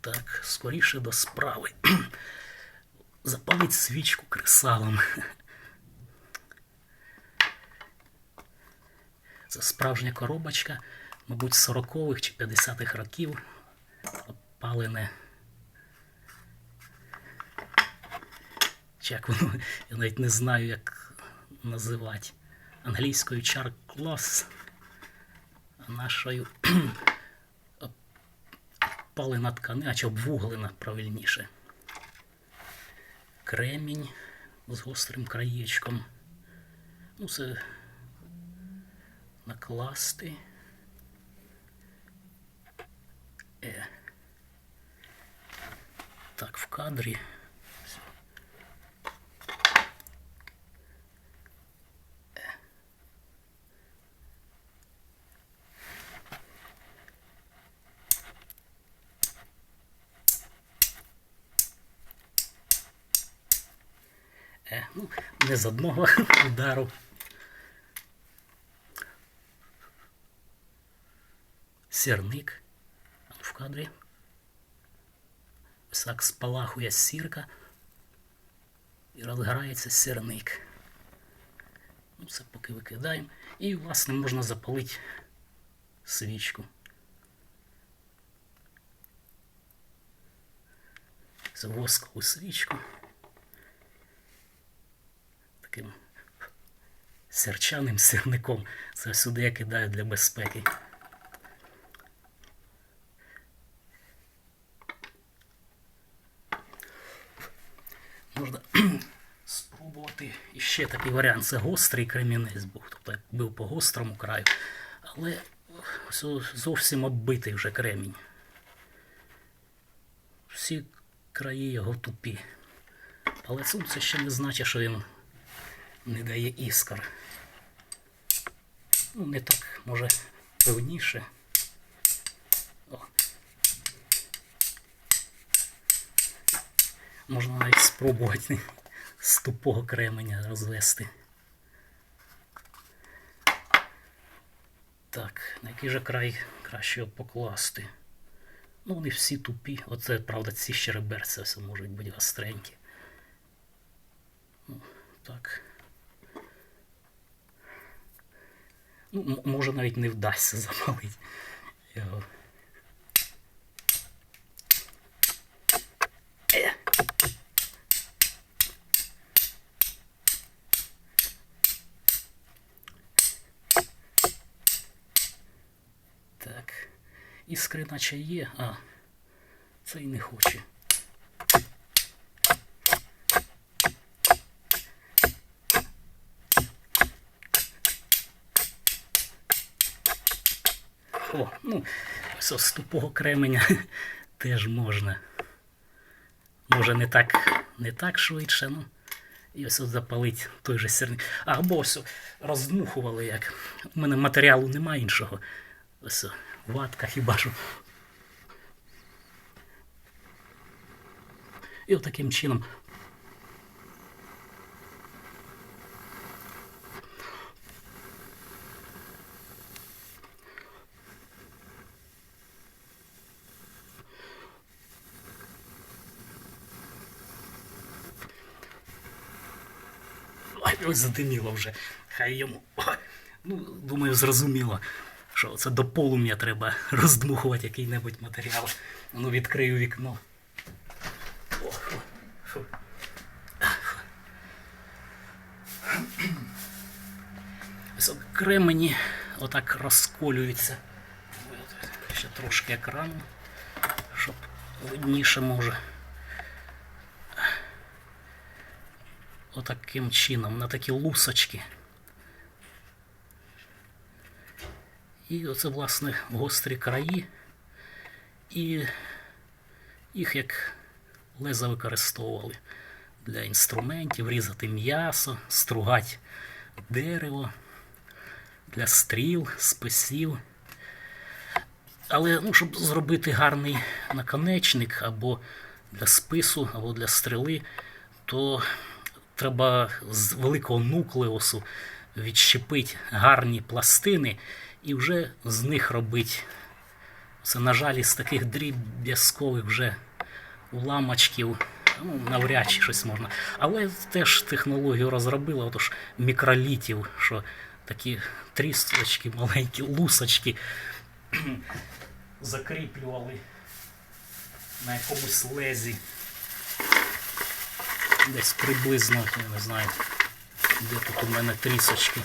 Так, скоріше до справи. Запалить свічку кресалом. Це справжня коробочка, мабуть, 40-х чи 50-х років. Опалене. Чи як воно, я навіть не знаю, як називати. Англійською char gloss, а нашою опалена тканина, чи обвуглена правильніше. Кремінь з гострим краєчком. Ну, це накласти. Е. Так, в кадрі. Ну, не з одного удару. Сірник. В кадрі. Так спалахує сірка і розгорається сірник. Ну, це поки викидаємо. І, власне, можна запалити свічку. Це воскову свічку. Таким серчаним сирником. Це сюди я кидаю для безпеки. Можна спробувати ще такий варіант. Це гострий кремінець був. Тобто як бив по гострому краю. Але зовсім оббитий вже кремінь. Всі краї його тупі. Але це ще не значить, що він не дає іскор. Ну, не так, може, певніше. О. Можна навіть спробувати з тупого кременя розвести. Так, на який же край краще його покласти? Ну, вони всі тупі. Оце, правда, ці щереберці все можуть бути гостренькі. Ну, так. Ну, може навіть не вдасться запалити його. Так. Іскри наче є, а цей не хоче. О, ну, все з тупого кременя теж можна. Може не так, не так швидше, ну. І ось от запалить той же сірник. Або ось роздмухували як. У мене матеріалу немає іншого. Ось ватка хіба що. І от таким чином. Ой, задиміло вже. Хай йому. Ну, думаю, зрозуміло, що це до полум'я треба роздмухувати який-небудь матеріал. Ну, відкрию вікно. О, фу. Ось кремені отак розколюються. Ще трошки екрану, щоб видніше може. Отаким чином, на такі лусочки. І оце, власне, гострі краї. І їх як леза використовували для інструментів, різати м'ясо, стругати дерево, для стріл, списів. Але ну, щоб зробити гарний наконечник або для спису, або для стріли, то треба з великого нуклеусу відщепити гарні пластини і вже з них робити Це, на жаль, із таких дріб'язкових вже уламочків, ну, навряд чи щось можна. Але теж технологію розробили, отож мікролітів, що такі трісточки, маленькі лусочки закріплювали на якомусь лезі. Десь приблизно, я не знаю, де тут у мене трісочки.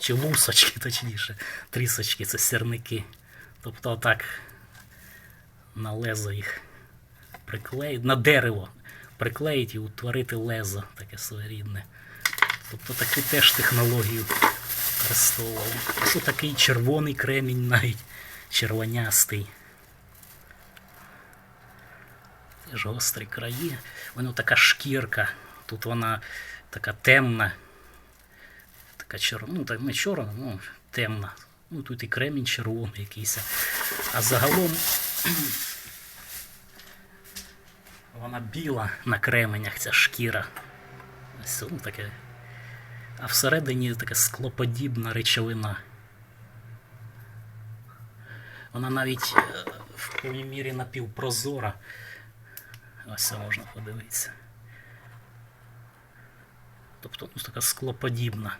Чи лусочки, точніше. Трісочки це сірники. Тобто отак на лезо їх приклеїть, на дерево приклеїть і утворити лезо таке своєрідне. Тобто таку теж технологію використовували. Ось такий червоний кремінь навіть червонястий. Теж краї. Воно така шкірка. Тут вона така темна. Така чорна, ну так не чорна, ну темна. Ну тут і кремінь червоний якийсь. А загалом вона біла на кременях, ця шкіра. Ось ну, таке. А всередині така склоподібна речовина. Вона навіть е, в певній мірі напівпрозора. Ось це можна подивитися. Тобто ну, така склоподібна.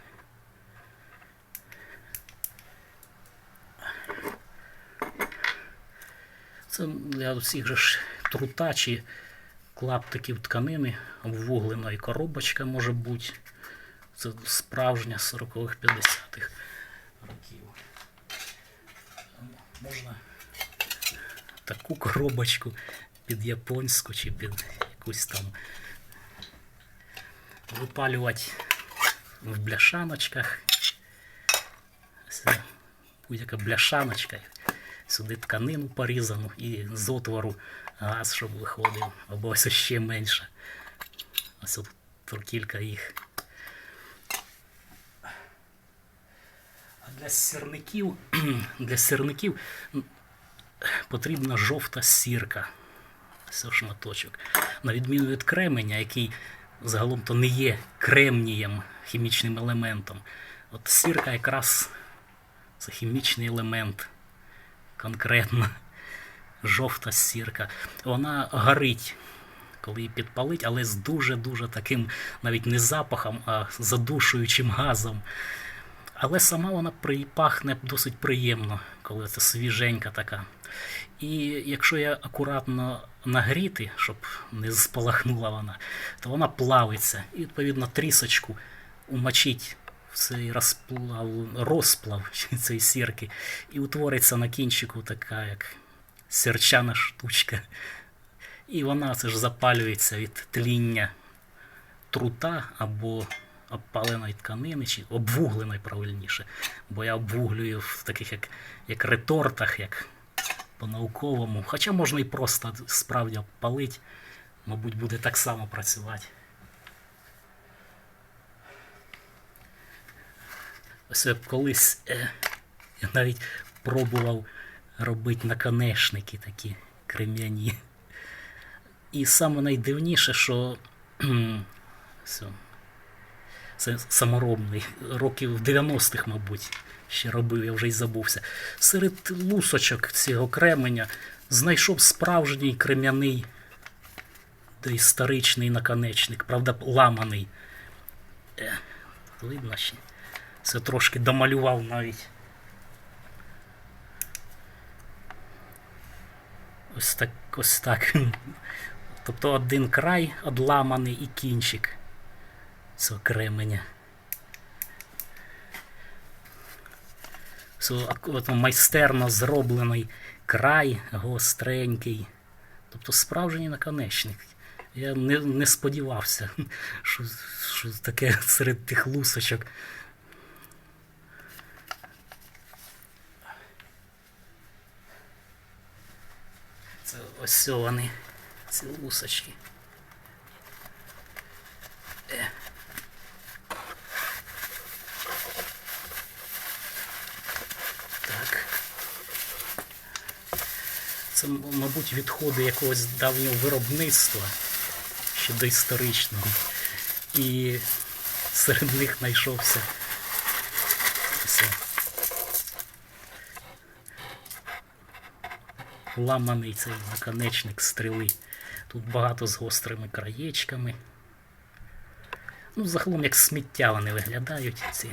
Це для всіх же ж трута чи клаптиків тканини, обвуглена коробочка може бути. Це справжня 40-х 50-х років. Можна таку коробочку під японську чи під якусь там випалювати в бляшаночках. Будь-яка бляшаночка. Сюди тканину порізану і з отвору газ, щоб виходив, або ось ще менше. Ось тут кілька їх. А для сірників, для сірників потрібна жовта сірка. Ось шматочок. На відміну від кременя, який загалом то не є кремнієм, хімічним елементом. От сірка якраз це хімічний елемент. Конкретно жовта сірка. Вона горить, коли її підпалить, але з дуже-дуже таким навіть не запахом, а задушуючим газом. Але сама вона пахне досить приємно, коли це свіженька така. І якщо я акуратно нагріти, щоб не спалахнула вона, то вона плавиться. І відповідно трісочку умочить в цей розплав, розплав цієї сірки, і утвориться на кінчику така, як сірчана штучка. І вона це ж запалюється від тління трута або обпаленої тканини, чи обвугленої правильніше. Бо я обвуглюю в таких як, як ретортах, як по-науковому. Хоча можна і просто справді обпалити, мабуть, буде так само працювати. Ось я колись е, я навіть пробував робити наконечники такі крем'яні. І саме найдивніше, що все, це саморобний, років 90-х, мабуть, ще робив, я вже й забувся. Серед лусочок цього кременя знайшов справжній крем'яний доісторичний наконечник, правда, ламаний. Е, видно ще. Це трошки домалював навіть. Ось так, ось так. Тобто один край одламаний і кінчик цього кременя. Це от майстерно зроблений край гостренький. Тобто справжній наконечник. Я не, не сподівався, що, що таке серед тих лусочок. Це ось вони, ці лусочки. Е. Так. Це, мабуть, відходи якогось давнього виробництва, ще доісторичного. І серед них знайшовся ламаний цей наконечник стріли. Тут багато з гострими краєчками. Ну, загалом як сміття вони виглядають, ці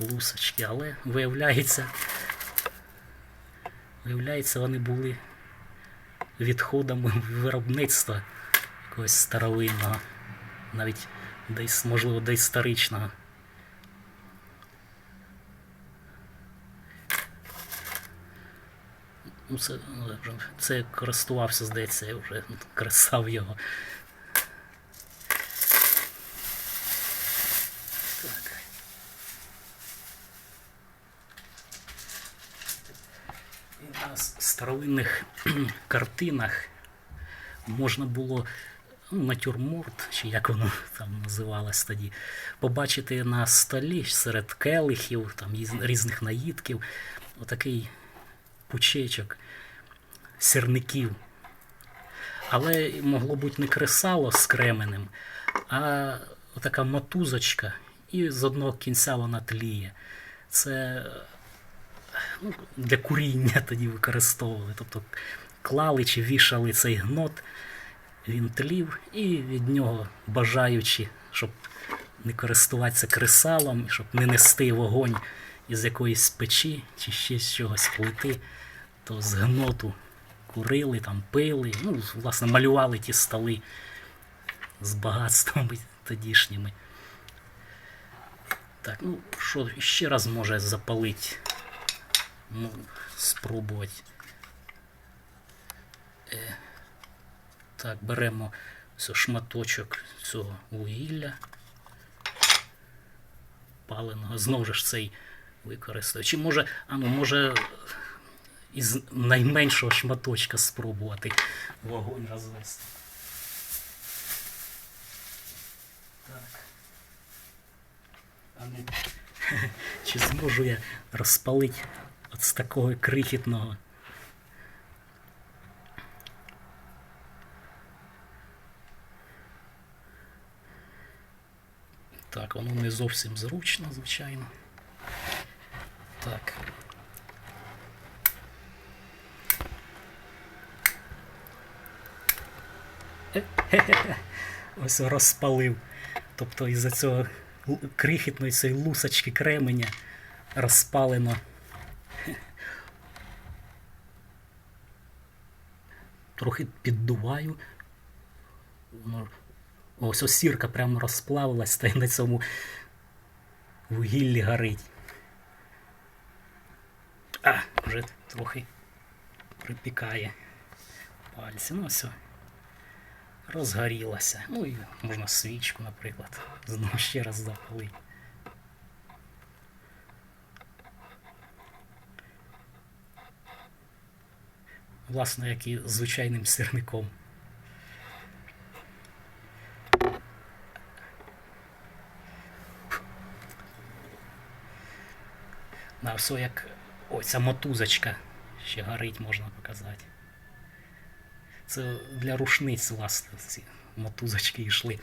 лусочки, але виявляється, виявляється, вони були відходами виробництва якогось старовинного, навіть десь, можливо, десь історичного. Ну, це, ну, це користувався, здається, я вже кресав його. Так. І на с- старовинних картинах можна було ну, натюрморт, чи як воно там називалось тоді, побачити на столі серед келихів, там різних наїдків, отакий пучечок сірників. Але могло бути не кресало з кременем, а така мотузочка, і з одного кінця вона тліє. Це для куріння тоді використовували. Тобто клали чи вішали цей гнот, він тлів, і від нього бажаючи, щоб не користуватися кресалом, щоб не нести вогонь із якоїсь печі чи ще з чогось плити, то з гноту курили, там пили, ну, власне, малювали ті столи з багатствами тодішніми. Так, ну що ще раз може запалити? Спробувати. Е, так, беремо шматочок цього вугілля паленого. Знову ж цей використаю. Чи може, а ну, може із найменшого шматочка спробувати вогонь розвести. Ну, чи зможу я розпалити от з такого крихітного. Так, воно не зовсім зручно, звичайно. Так. Ось розпалив. Тобто із-за цього крихітної цієї лусочки кременя розпалено. Трохи піддуваю. Воно- Ось ось сірка прямо розплавилась та й на цьому вугіллі горить. А, вже трохи припікає пальці. Ну все. Розгорілася. Ну і можна свічку, наприклад. Знову ще раз запалити. Власне, як і звичайним сирником. На все як оця мотузочка ще горить, можна показати. Це для рушниць, власне, ці мотузочки йшли.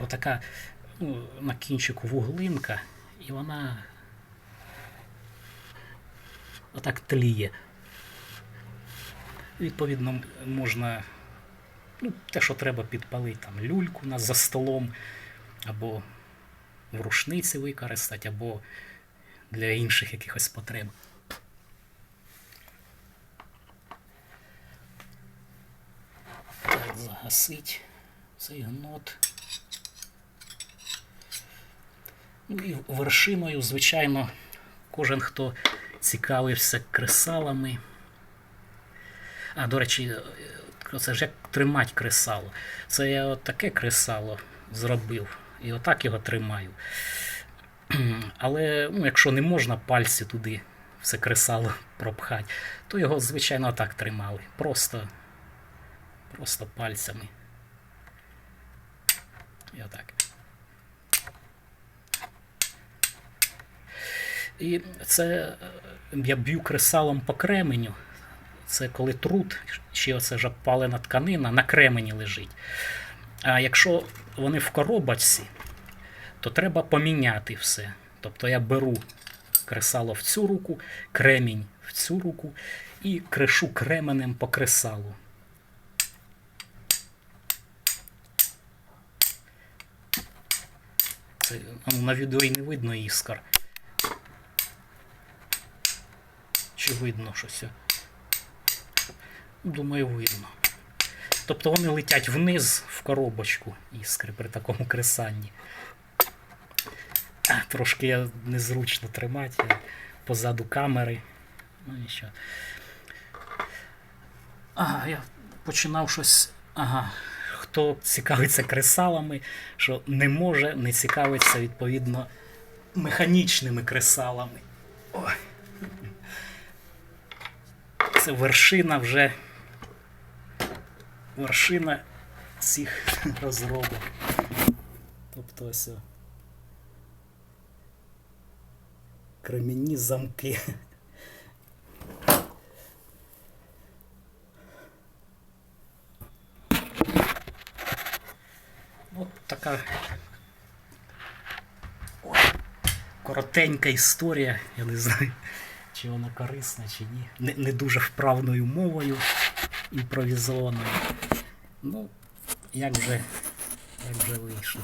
Отака ну, на кінчику вуглинка, і вона отак тліє. Відповідно, можна ну, те, що треба підпалити, там люльку у за столом, або в рушниці використати, або для інших якихось потреб. Загасить цей гнот. Ну і вершиною, звичайно, кожен, хто цікавився кресалами. А, до речі, е, це ж як тримати кресало. Це я от таке кресало зробив. І отак його тримаю. Але ну, якщо не можна пальці туди все кресало пропхати, то його, звичайно, так тримали. Просто, просто пальцями. І отак. І це е, я б'ю кресалом по кременю. Це коли труд, чи оце ж обпалена тканина на кремені лежить. А якщо вони в коробочці, то треба поміняти все. Тобто я беру кресало в цю руку, кремінь в цю руку, і кришу кременем по кресалу. Це, на відео не видно іскор. Чи видно щось? Думаю, видно. Тобто вони летять вниз в коробочку іскри при такому кресанні. Трошки я незручно тримати я позаду камери. Ну нічого. Ага, я починав щось. Ага. Хто цікавиться кресалами, що не може не цікавиться відповідно механічними кресалами. Ой. Це вершина вже вершина цих розробок. Тобто ось. о, Кремінні замки. От така коротенька історія. Я не знаю, чи вона корисна, чи ні. Не, не дуже вправною мовою імпровізованою. Ну, як же, як же вийшло.